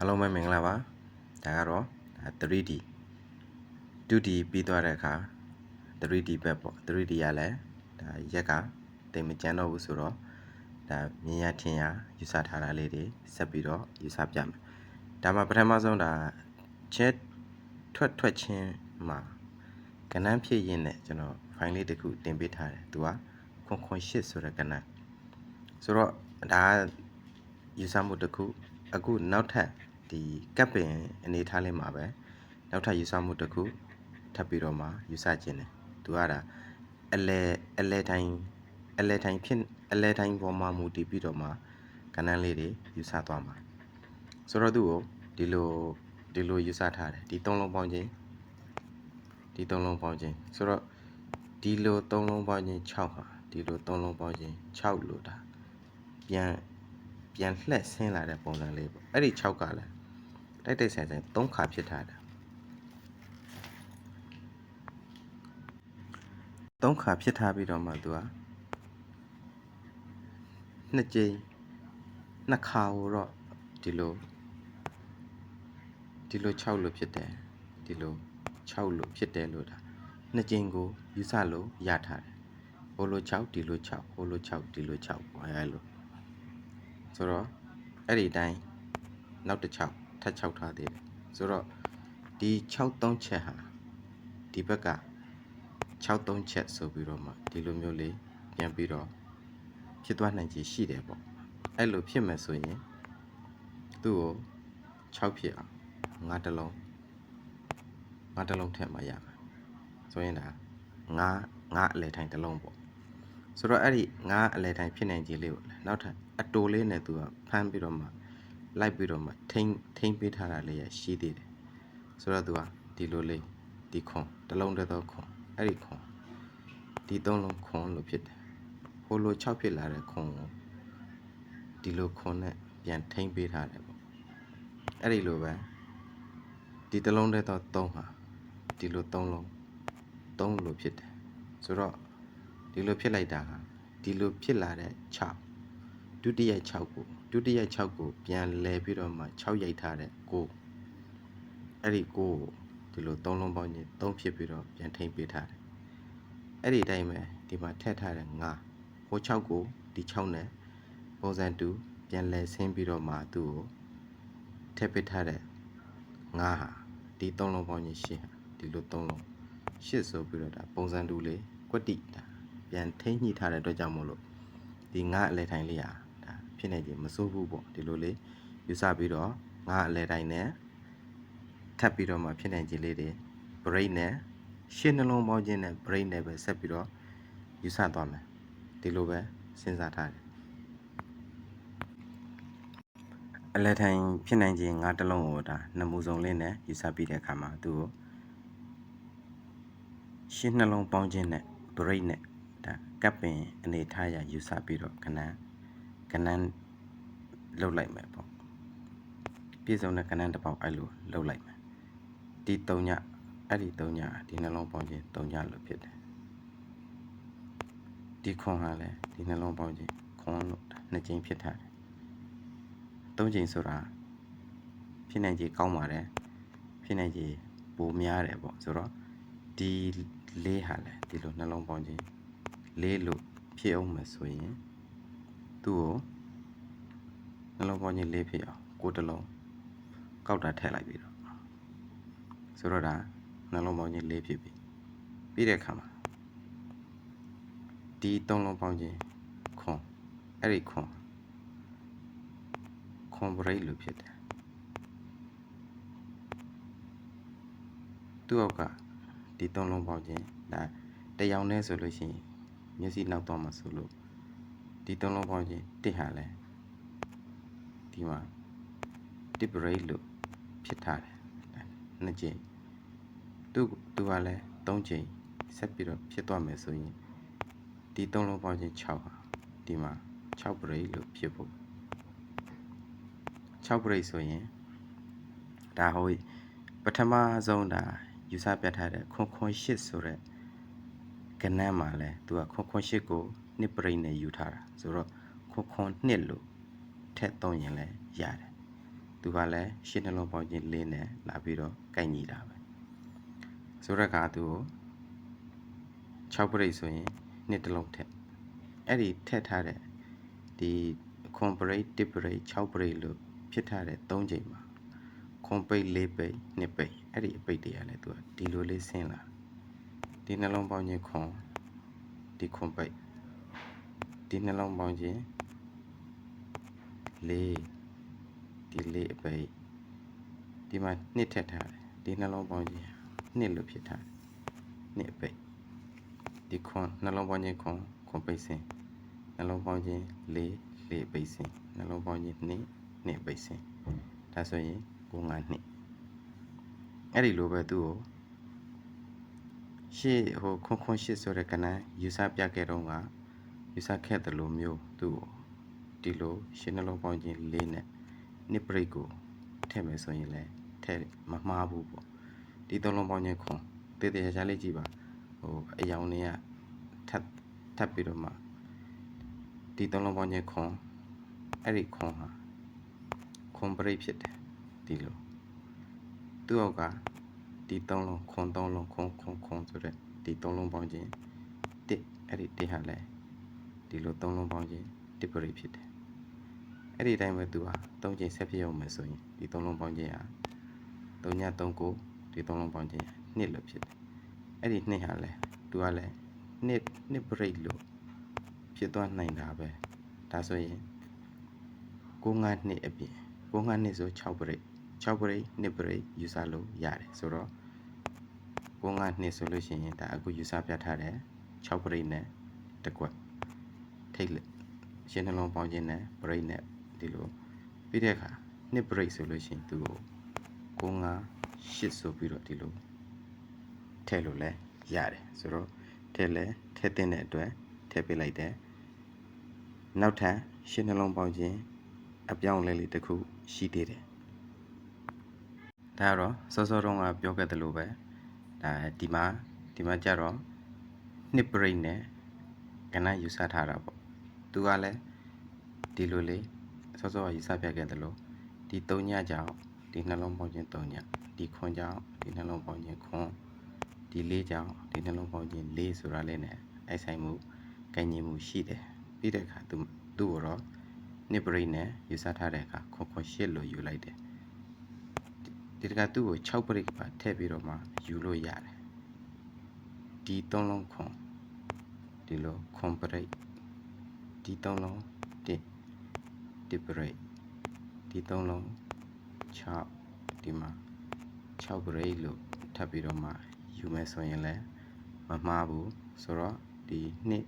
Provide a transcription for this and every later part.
အားလုံးပဲမင်္ဂလာပါဒါကတော့ဒါ 3D 2D ပြီးသွားတဲ့အခါ 3D ဘက်ပေါ့ 3D ရလဲဒါရက်ကတိမ်မကြမ်းတော့ဘူးဆိုတော့ဒါမြင်ရထင်ရယူဆထားတာလေးတွေဆက်ပြီးတော့ယူဆပြမယ်ဒါမှပထမဆုံးဒါချက်ထွက်ထွက်ချင်းမှာကဏ္ဍဖြစ်ရင်းနဲ့ကျွန်တော် file လေးတစ်ခုတင်ပေးထားတယ်သူကခွန်ခွန်8ဆိုတဲ့ကဏ္ဍဆိုတော့ဒါကယူဆမှုတစ်ခုအခုနောက်ထပ် ဒီကပ်ပင်အနေထားလေးမှာပဲနောက်ထပ်ယူဆမှုတစ်ခုထပ်ပြီးတော့မှယူဆခြင်းတယ်သူကဒါအလဲအလဲတိုင်းအလဲတိုင်းဖြစ်အလဲတိုင်းပေါ်မှာမူတည်ပြီးတော့မှကဏ္ဍလေးတွေယူဆသွားမှာဆိုတော့သူ့ကိုဒီလိုဒီလိုယူဆထားတယ်ဒီသုံးလုံးပေါင်းခြင်းဒီသုံးလုံးပေါင်းခြင်းဆိုတော့ဒီလိုသုံးလုံးပေါင်းခြင်း6ဟာဒီလိုသုံးလုံးပေါင်းခြင်း6လို့ဒါပြန်ပြန်လှည့်ဆင်းလာတဲ့ပုံစံလေးပေါ့အဲ့ဒီ6ကလည်း တိုက်တိုက်ဆိုင်ဆိုင်3ခါဖြစ်ထားတာ3ခါဖြစ်ထားပြီးတော့မှသူကနှစ်ကြိမ်နှစ်ခါကိုတော့ဒီလိုဒီလို6လို့ဖြစ်တယ်ဒီလို6လို့ဖြစ်တယ်လို့ဒါနှစ်ကြိမ်ကိုယူဆလို့ရထားတယ်ဟိုလို6ဒီလို6ဟိုလို6ဒီလို6ပေါ့အဲလိုဆိုတော့အဲ့ဒီအတိုင်းနောက်တစ်6 ထပ်6ထားသေးတယ်ဆိုတော့ဒီ6 3ချက်ဟာဒီဘက်က6 3ချက်ဆိုပြီးတော့မှဒီလိုမျိုးလေးပြန်ပြီးတော့ဖြစ်သွားနိုင်ခြေရှိတယ်ပေါ့အဲ့လိုဖြစ်မယ်ဆိုရင်သူ့ကို6ဖြစ်အောင်ငါတစ်လုံးငါတစ်လုံးထည့်မှရမှာဆိုရင်ဒါငါငါအလဲထိုင်တစ်လုံးပေါ့ဆိုတော့အဲ့ဒီငါအလဲထိုင်ဖြစ်နိုင်ခြေလေးကိုလည်းနောက်ထပ်အတိုလေးနဲ့သူကဖမ်းပြီးတော့မှ လိုက်ပြီးတော့မှထိမ့်ထိမ့်ပေးထားတာလေးရရှိသေးတယ်ဆိုတော့သူကဒီလိုလေးဒီခွန်တစ်လုံးတည်းသောခွန်အဲ့ဒီခွန်ဒီသုံးလုံးခွန်လို့ဖြစ်တယ်ဟိုလို6ဖြစ်လာတဲ့ခွန်ကိုဒီလိုခွန်နဲ့ပြန်ထိမ့်ပေးထားတယ်ပေါ့အဲ့ဒီလိုပဲဒီတစ်လုံးတည်းသော3ဟာဒီလို3လုံး3လို့ဖြစ်တယ်ဆိုတော့ဒီလိုဖြစ်လိုက်တာဟာဒီလိုဖြစ်လာတဲ့6ဒုတိယ6ကို ဒုတိယ6ကိုပြန်လဲပြီးတော့မှ6ရိုက်ထားတဲ့9အဲ့ဒီ9ကိုဒီလို3လုံးပေါင်းချင်း3ဖြစ်ပြီးတော့ပြန်ထိမ့်ပေးထားတယ်အဲ့ဒီအတိုင်းပဲဒီမှာထည့်ထားတဲ့9ဟို6ကိုဒီ6နဲ့ပုံစံတူပြန်လဲဆင်းပြီးတော့မှသူ့ကိုထည့်ပေးထားတဲ့9ဟာဒီ3လုံးပေါင်းချင်း8ဟာဒီလို3လုံး8ဆိုပြီးတော့ဒါပုံစံတူလေးကွက်တိဒါပြန်ထိမ့်ညှိထားတဲ့အတွက်ကြောင့်မို့လို့ဒီ9အလဲထိုင်လေးဟာဒါ ဖြစ်နေခြင်းမစိုးဘူးပေါ့ဒီလိုလေးယူဆပြီးတော့9အလဲထိုင်နဲ့ထပ်ပြီးတော့မှဖြစ်နေခြင်းလေးတွေ brain နဲ့ရှင်းနှလုံးပေါင်းခြင်းနဲ့ brain နဲ့ပဲဆက်ပြီးတော့ယူဆသွားမယ်ဒီလိုပဲစဉ်းစားထားတယ်အလဲထိုင်ဖြစ်နိုင်ခြင်းငါးတစ်လုံးကိုဒါနမူစုံလေးနဲ့ယူဆပြီးတဲ့အခါမှာသူကိုရှင်းနှလုံးပေါင်းခြင်းနဲ့ brain နဲ့ဒါကပ်ပင်အနေထားရယူဆပြီးတော့ခဏ ခဏလှုပ်လိုက်မယ်ပေါ့ပြည့်စုံတဲ့ခဏတစ်ပေါက်အဲ့လိုလှုပ်လိုက်မယ်ဒီ၃ညအဲ့ဒီ၃ညဒီနှလုံးပေါင်းခြင်း၃ညလို့ဖြစ်တယ်ဒီခွန်ဟာလည်းဒီနှလုံးပေါင်းခြင်းခွန်လို့နှစ်ကြိမ်ဖြစ်ထားတယ်၃ကြိမ်ဆိုတာဖြစ်နိုင်ခြေကောင်းပါတယ်ဖြစ်နိုင်ခြေပိုများတယ်ပေါ့ဆိုတော့ဒီလေးဟာလည်းဒီလိုနှလုံးပေါင်းခြင်းလေးလို့ဖြစ်အောင်မယ်ဆိုရင် သူ့ကိုနှလုံးပေါင်းခြင်းလေးဖြစ်အောင်ကိုယ်တစ်လုံးကောက်တာထည့်လိုက်ပြီးတော့ဆိုတော့ဒါနှလုံးပေါင်းခြင်းလေးဖြစ်ပြီပြီးတဲ့အခါမှာဒီသုံးလုံးပေါင်းခြင်းခွန်အဲ့ဒီခွန်ခွန်ဘရိတ်လို့ဖြစ်တယ်သူ့အောက်ကဒီသုံးလုံးပေါင်းခြင်းဒါတယောက်နဲ့ဆိုလို့ရှိရင်မျက်စိနောက်တော့မှဆိုလို့ ဒီသုံးလုံးပေါင်းခြင်းတစ်ဟာလဲဒီမှာတစ်ဘရိတ်လို့ဖြစ်ထားတယ်နှစ်ကြိမ်သူသူကလည်း၃ကြိမ်ဆက်ပြီးတော့ဖြစ်သွားမယ်ဆိုရင်ဒီသုံးလုံးပေါင်းခြင်း6ဟာဒီမှာ6 break လို့ဖြစ်ဖို့6 break ဆိုရင်ဒါဟိုပထမဆုံးဒါယူဆပြထားတဲ့ခွန်ခွန်8ဆိုတဲ့ကဏ္ဍမှာလဲသူကခွန်ခွန်8ကို နှစ် break နဲ့ယူထားတာဆိုတော့ခွန်ခွန်2လို့ထက်သုံးရင်လဲရတယ်သူသူကလည်းရှင်းနှလုံးပေါင်းခြင်းလေးနဲ့လာပြီးတော့ကိုက်ညီတာပဲဆိုတော့ကသူကို6ပရိတ်ဆိုရင်နှစ်တစ်လုံးထက်အဲ့ဒီထက်ထားတဲ့ဒီခွန်ပရိတ်တစ်ပရိတ်6ပရိတ်လို့ဖြစ်ထားတဲ့3ချိန်မှာခွန်ပိတ်4ပိတ်2ပိတ်အဲ့ဒီအပိတ်တွေကလည်းသူကဒီလိုလေးဆင်းလာဒီနှလုံးပေါင်းခြင်းခွန်ဒီခွန်ပိတ် ဒီနှလုံးပေါင်းခြင်းလေးဒီလေးအပိတ်ဒီမှာနှစ်ထက်ထားတယ်ဒီနှလုံးပေါင်းခြင်းနှစ်လို့ဖြစ်ထားတယ်နှစ်အပိတ်ဒီခွန်နှလုံးပေါင်းခြင်းခွန်ခွန်ပိတ်စင်နှလုံးပေါင်းခြင်းလေးလေးအပိတ်စင်နှလုံးပေါင်းခြင်းနှစ်နှစ်အပိတ်စင်ဒါဆိုရင်ကိုငါနှစ်အဲ့ဒီလိုပဲသူ့ကိုရှေ့ဟိုခွန်ခွန်ရှစ်ဆိုတဲ့ကဏ္ဍယူဆပြခဲ့တော့က ယူဆခဲ့တယ်လို့မျိုးသူ့ကိုဒီလိုရှင်းနှလုံးပေါင်းခြင်းလေးနဲ့နှစ်ပရိတ်ကိုထည့်မယ်ဆိုရင်လည်းထည့်မမှားဘူးပေါ့ဒီသုံးလုံးပေါင်းခြင်းခွန်တည်တည်ချာချာလေးကြည့်ပါဟိုအယောင်တွေကထပ်ထပ်ပြီးတော့မှဒီသုံးလုံးပေါင်းခြင်းခွန်အဲ့ဒီခွန်ဟာခွန်ပရိတ်ဖြစ်တယ်ဒီလိုသူ့အောက်ကဒီသုံးလုံးခွန်သုံးလုံးခွန်ခွန်ခွန်ဆိုတဲ့ဒီသုံးလုံးပေါင်းခြင်းတစ်အဲ့ဒီတစ်ဟာလဲ ဒီလိုသုံးလုံးပေါင်းခြင်းတစ်ပရိတ်ဖြစ်တယ်အဲ့ဒီအတိုင်းပဲသူဟာသုံးချိန်ဆက်ဖြစ်အောင်မယ်ဆိုရင်ဒီသုံးလုံးပေါင်းခြင်းဟာ3ည3ကိုဒီသုံးလုံးပေါင်းခြင်းနှစ်လို့ဖြစ်တယ်အဲ့ဒီနှစ်ဟာလဲသူကလည်းနှစ်နှစ်ပရိတ်လို့ဖြစ်သွားနိုင်တာပဲဒါဆိုရင်ကိုငါနှစ်အပြင်ကိုငါနှစ်ဆို6ပရိတ်6ပရိတ်နှစ်ပရိတ်ယူဆလို့ရတယ်ဆိုတော့ကိုငါနှစ်ဆိုလို့ရှိရင်ဒါအခုယူဆပြထားတဲ့6ပရိတ်နဲ့တစ်ကွက် ထိတ်လက်ရှင်းနှလုံးပေါင်းခြင်းနဲ့ပရိတ်နဲ့ဒီလိုပြီးတဲ့အခါနှစ်ပရိတ်ဆိုလို့ရှိရင်သူ့ကိုကိုငါရှစ်ဆိုပြီးတော့ဒီလိုထည့်လို့လဲရတယ်ဆိုတော့ထည့်လဲထည့်တဲ့အတွက်ထည့်ပေးလိုက်တယ်နောက်ထပ်ရှင်းနှလုံးပေါင်းခြင်းအပြောင်းအလဲလေးတစ်ခုရှိသေးတယ်ဒါကတော့စောစောတုန်းကပြောခဲ့သလိုပဲဒါဒီမှာဒီမှာကြတော့နှစ်ပရိတ်နဲ့ကဏ္ဍယူဆထားတာပေါ့ သူကလည်းဒီလိုလေးစောစောကယူဆပြခဲ့သလိုဒီ၃ညကြောင့်ဒီနှလုံးပေါင်းခြင်း၃ညဒီခွန်ကြောင့်ဒီနှလုံးပေါင်းခြင်းခွန်ဒီလေးကြောင့်ဒီနှလုံးပေါင်းခြင်းလေးဆိုတာလေးနဲ့အိုက်ဆိုင်မှုကံညီမှုရှိတယ်ပြီးတဲ့အခါသူသူ့ကိုတော့နှစ်ပရိတ်နဲ့ယူဆထားတဲ့အခါခွန်ခွန်ရှစ်လို့ယူလိုက်တယ်ဒီတကသူ့ကို6ပရိတ်ပါထည့်ပြီးတော့မှယူလို့ရတယ်ဒီသုံးလုံးခွန်ဒီလိုခွန်ပရိတ် ဒီသုံးလုံးတစ်တစ်ပရိတ်ဒီသုံးလုံး6ဒီမှာ6ပရိတ်လို့ထပ်ပြီးတော့မှယူမယ်ဆိုရင်လည်းမမှားဘူးဆိုတော့ဒီနှစ်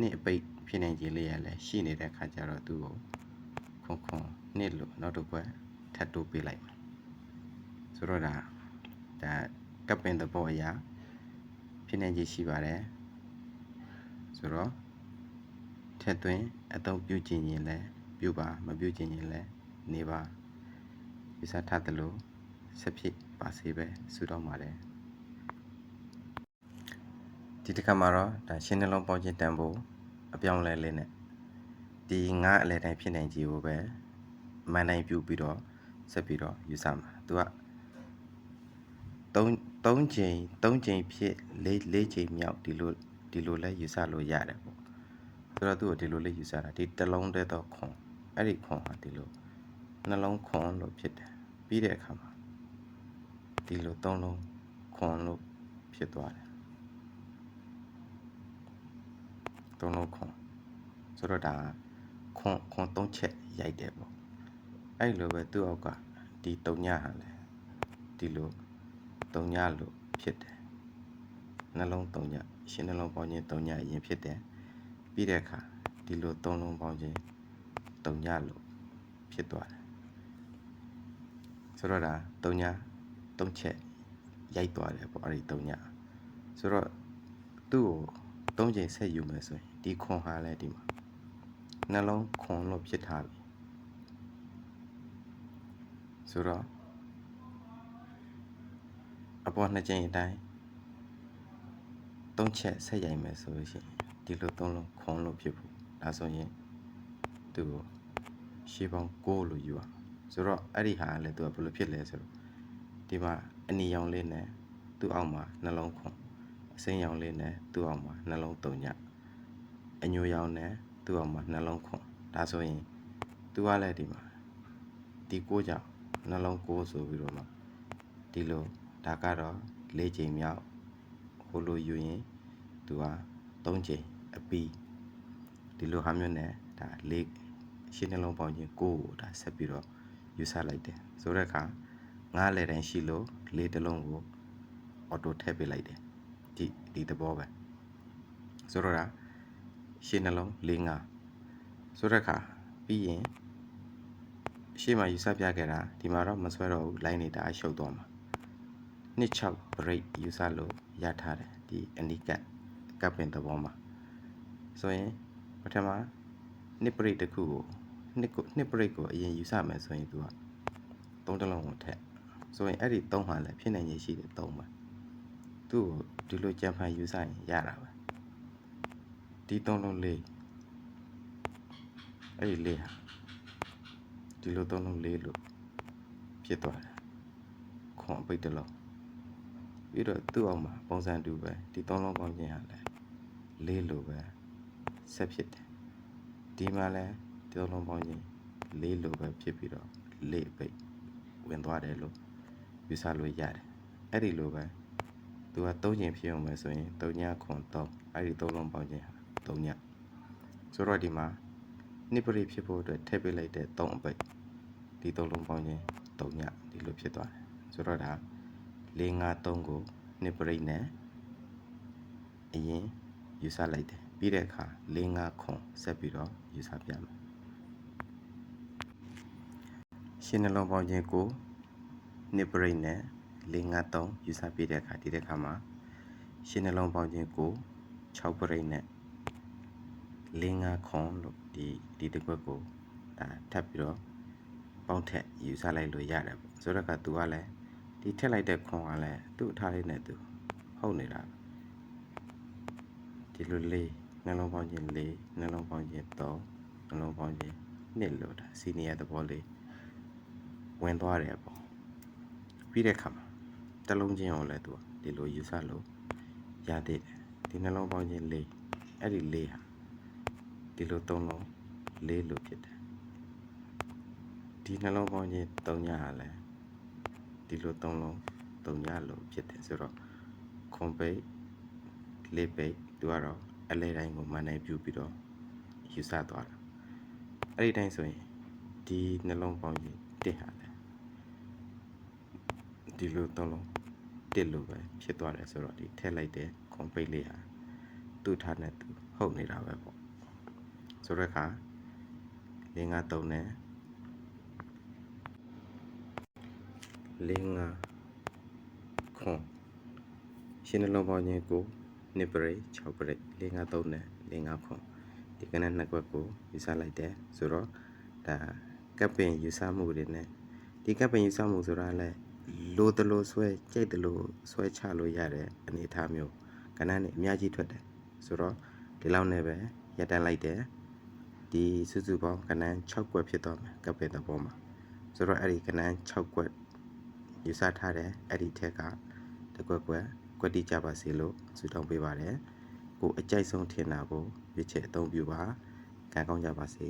နှစ်အပိတ်ဖြစ်နေခြင်းလေးရလည်းရှိနေတဲ့ခါကျတော့သူ့ကိုခွန်ခွန်နှစ်လို့နောက်တစ်ခွက်ထပ်တိုးပေးလိုက်မယ်ဆိုတော့ဒါဒါကပ်ပင်သဘောအရာဖြစ်နေခြင်းရှိပါတယ်ဆိုတော့ ထက်သွင်းအသုံးပြုခြင်းရင်လည်းပြုပါမပြုခြင်းရင်လည်းနေပါပြသထားသလိုဆက်ဖြစ်ပါစေပဲဆုတောင်းပါတယ်ဒီတစ်ခါမှာတော့ဒါရှင်းနှလုံးပေါင်းခြင်းတန်ဖို့အပြောင်းလဲလေးနဲ့ဒီငါအလဲတိုင်းဖြစ်နိုင်ကြီးကိုပဲမန်နိုင်ပြုပြီးတော့ဆက်ပြီးတော့ယူဆမှာသူက3 3ချိန်3ချိန်ဖြစ်4 4ချိန်မြောက်ဒီလိုဒီလိုလဲယူဆလို့ရတယ်ပေါ့ ဆိုတော့သူ့ကိုဒီလိုလေးယူဆတာဒီတစ်လုံးတည်းတော့ခွန်အဲ့ဒီခွန်ဟာဒီလိုနှလုံးခွန်လို့ဖြစ်တယ်ပြီးတဲ့အခါမှာဒီလိုသုံးလုံးခွန်လို့ဖြစ်သွားတယ်သုံးလုံးခွန်ဆိုတော့ဒါခွန်ခွန်သုံးချက်ရိုက်တယ်ပေါ့အဲ့လိုပဲသူ့အောက်ကဒီတုံညဟာလဲဒီလိုတုံညလို့ဖြစ်တယ်နှလုံးတုံညရှင်းနှလုံးပေါင်းခြင်းတုံညအရင်ဖြစ်တယ် ပြီးတဲ့အခါဒီလိုသုံးလုံးပေါင်းခြင်းတုံညလို့ဖြစ်သွားတယ်ဆိုတော့ဒါတုံညတုံချက်ရိုက်သွားတယ်ပေါ့အဲ့ဒီတုံညဆိုတော့သူ့ကိုသုံးချိန်ဆက်ယူမယ်ဆိုရင်ဒီခွန်ဟာလဲဒီမှာနှလုံးခွန်လို့ဖြစ်ထားပြီဆိုတော့အပေါ်နှစ်ချိန်အတိုင်းသုံးချက်ဆက်ရိုက်မယ်ဆိုလို့ရှိရင် ဒီလိုသုံးလုံးခွန်လို့ဖြစ်ဖို့ဒါဆိုရင်သူ့ကိုရှေးပေါင်း6လို့ယူရဆိုတော့အဲ့ဒီဟာကလည်းသူကဘယ်လိုဖြစ်လဲဆိုတော့ဒီမှာအနီရောင်လေးနဲ့သူ့အောက်မှာနှလုံးခွန်အစိမ်းရောင်လေးနဲ့သူ့အောက်မှာနှလုံးတုံညအညိုရောင်နဲ့သူ့အောက်မှာနှလုံးခွန်ဒါဆိုရင်သူကလည်းဒီမှာဒီကိုကြောင့်နှလုံးကိုဆိုပြီးတော့မှဒီလိုဒါကတော့၄ချိန်မြောက်ဟိုလိုယူရင်သူက၃ချိန် အပီးဒီလိုဟာမျိုးနဲ့ဒါ၄ရှင်းနှလုံးပေါင်းခြင်းကိုကိုဒါဆက်ပြီးတော့ယူဆလိုက်တယ်ဆိုတဲ့အခါငါးလေတိုင်းရှိလို့လေးတစ်လုံးကိုအော်တိုထည့်ပေးလိုက်တယ်ဒီဒီသဘောပဲဆိုတော့ဒါရှင်းနှလုံး၄ငါးဆိုတဲ့အခါပြီးရင်ရှေ့မှာယူဆပြခဲ့တာဒီမှာတော့မဆွဲတော့ဘူး line နေတာအရှုပ်သွားမှာနှစ်6 break ယူဆလို့ရထားတယ်ဒီအနိကတ်ကပ်ပင်သဘောမှာ ဆိုရင်ပထမနှစ် break တစ်ခုကိုနှစ်ကိုနှစ် break ကိုအရင်ယူဆမယ်ဆိုရင်သူကသုံးတစ်လုံးကိုထက်ဆိုရင်အဲ့ဒီသုံးဟာလည်းဖြစ်နိုင်ရရှိတဲ့သုံးပါသူ့ကိုဒီလိုကြံဖန်ယူဆရင်ရတာပဲဒီသုံးလုံးလေးအဲ့ဒီလေးဟာဒီလိုသုံးလုံးလေးလို့ဖြစ်သွားတယ်ခွန်အပိတ်တစ်လုံးပြီးတော့သူ့အောင်မှာပုံစံတူပဲဒီသုံးလုံးပေါင်းခြင်းဟာလည်းလေးလို့ပဲ ဆက်ဖြစ်တယ်ဒီမှာလည်းဒီသုံးလုံးပေါင်းခြင်းလေးလို့ပဲဖြစ်ပြီးတော့လေးအပိတ်ဝင်သွားတယ်လို့ယူဆလို့ရတယ်အဲ့ဒီလိုပဲသူကသုံးခြင်းဖြစ်အောင်မယ်ဆိုရင်3ညခွန်3အဲ့ဒီသုံးလုံးပေါင်းခြင်းဟာ3ညဆိုတော့ဒီမှာနိပရိဖြစ်ဖို့အတွက်ထည့်ပေးလိုက်တဲ့3အပိတ်ဒီသုံးလုံးပေါင်းခြင်း3ညဒီလိုဖြစ်သွားတယ်ဆိုတော့ဒါ4 5 3ကိုနိပရိနဲ့အရင်ယူဆလိုက်တယ် ပြီးတဲ့အခါ4 5ခွန်ဆက်ပြီးတော့ယူဆပြမယ်ရှင်းနှလုံးပေါင်းခြင်းကိုနိပရိနဲ့4 5 3ယူဆပြတဲ့အခါဒီတဲ့အခါမှာရှင်းနှလုံးပေါင်းခြင်းကို6ပရိနဲ့4 5ခွန်လို့ဒီဒီတစ်ခွက်ကိုဒါထပ်ပြီးတော့ပေါင်းထက်ယူဆလိုက်လို့ရတယ်ပေါ့ဆိုတော့ကသူကလည်းဒီထက်လိုက်တဲ့ခွန်ကလည်းသူ့အထားလေးနဲ့သူဟုတ်နေတာဒီလိုလေး နှလုံးပေါင်းခြင်း၄နှလုံးပေါင်းခြင်း၃နှလုံးပေါင်းခြင်းနှစ်လို့ဒါစီနီယာသဘောလေးဝင်သွားတယ်ပေါ့ပြီးတဲ့ခါမှာတစ်လုံးချင်းကိုလည်းသူကဒီလိုယူဆလို့ရသေးတယ်ဒီနှလုံးပေါင်းခြင်း၄အဲ့ဒီ၄ဟာဒီလိုသုံးလုံး၄လို့ဖြစ်တယ်ဒီနှလုံးပေါင်းခြင်း၃ညဟာလည်းဒီလိုသုံးလုံး၃ညလို့ဖြစ်တယ်ဆိုတော့ခွန်ပိတ်လေးပိတ်သူကတော့ အလဲတိုင်းကိုမန်နိုင်ပြုပြီးတော့ယူဆသွားတာအဲ့ဒီတိုင်းဆိုရင်ဒီနှလုံးပေါင်းခြင်းတစ်ဟာလည်းဒီလိုသုံးလုံးတစ်လို့ပဲဖြစ်သွားတယ်ဆိုတော့ဒီထည့်လိုက်တဲ့ခွန်ပိတ်လေးဟာသူ့ထားနဲ့သူဟုတ်နေတာပဲပေါ့ဆိုတော့ခါ၄၅၃နဲ့၄၅ခွန်ရှင်းနှလုံးပေါင်းခြင်းကို နှစ်ပရိ6ပရိ၄၅၃နဲ့၄၅ခွန်ဒီကနေ့နှစ်ကွက်ကိုယူဆလိုက်တယ်ဆိုတော့ဒါကပ်ပင်ယူဆမှုတွေနဲ့ဒီကပ်ပင်ယူဆမှုဆိုတာလဲလိုတလို့ဆွဲကြိတ်တလို့ဆွဲချလို့ရတဲ့အနေအထားမျိုးကဏ္ဍနဲ့အများကြီးထွက်တယ်ဆိုတော့ဒီလောက်နဲ့ပဲရပ်တန့်လိုက်တယ်ဒီစုစုပေါင်းကဏ္ဍ6ကွက်ဖြစ်သွားမယ်ကပ်ပင်သဘောမှာဆိုတော့အဲ့ဒီကဏ္ဍ6ကွက်ယူဆထားတယ်အဲ့ဒီထက်ကတစ်ကွက်ကွက် ကွက်တိကြပါစေလို့ဆုတောင်းပေးပါတယ်ကိုအကြိုက်ဆုံးထင်တာကိုရွေးချယ်အသုံးပြုပါကံကောင်းကြပါစေ